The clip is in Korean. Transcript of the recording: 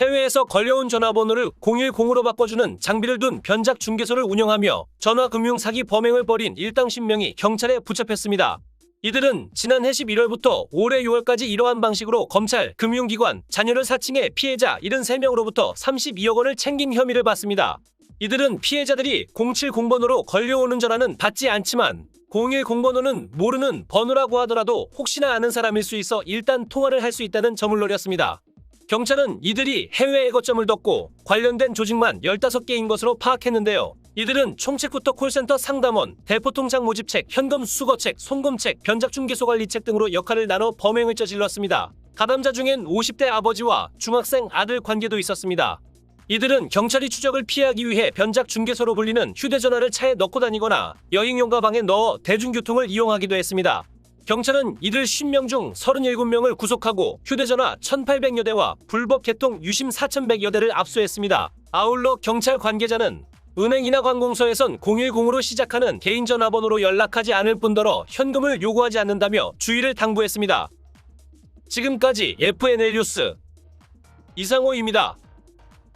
해외에서 걸려온 전화번호를 010으로 바꿔주는 장비를 둔 변작 중개소를 운영하며 전화금융 사기 범행을 벌인 일당 10명이 경찰에 붙잡혔습니다. 이들은 지난해 11월부터 올해 6월까지 이러한 방식으로 검찰, 금융기관, 자녀를 사칭해 피해자 73명으로부터 32억 원을 챙긴 혐의를 받습니다. 이들은 피해자들이 070번호로 걸려오는 전화는 받지 않지만 010번호는 모르는 번호라고 하더라도 혹시나 아는 사람일 수 있어 일단 통화를 할 수 있다는 점을 노렸습니다. 경찰은 이들이 해외에 거점을 뒀고 관련된 조직만 15개인 것으로 파악했는데요. 이들은 총책부터 콜센터 상담원, 대포통장 모집책, 현금 수거책, 송금책, 변작중개소 관리책 등으로 역할을 나눠 범행을 저질렀습니다. 가담자 중엔 50대 아버지와 중학생 아들 관계도 있었습니다. 이들은 경찰이 추적을 피하기 위해 변작 중개소로 불리는 휴대전화를 차에 넣고 다니거나 여행용 가방에 넣어 대중교통을 이용하기도 했습니다. 경찰은 이들 10명 중 37명을 구속하고 휴대전화 1,800여 대와 불법 개통 유심 4,100여 대를 압수했습니다. 아울러 경찰 관계자는 은행이나 관공서에선 010으로 시작하는 개인 전화번호로 연락하지 않을 뿐더러 현금을 요구하지 않는다며 주의를 당부했습니다. 지금까지 FNL 뉴스 이상호입니다.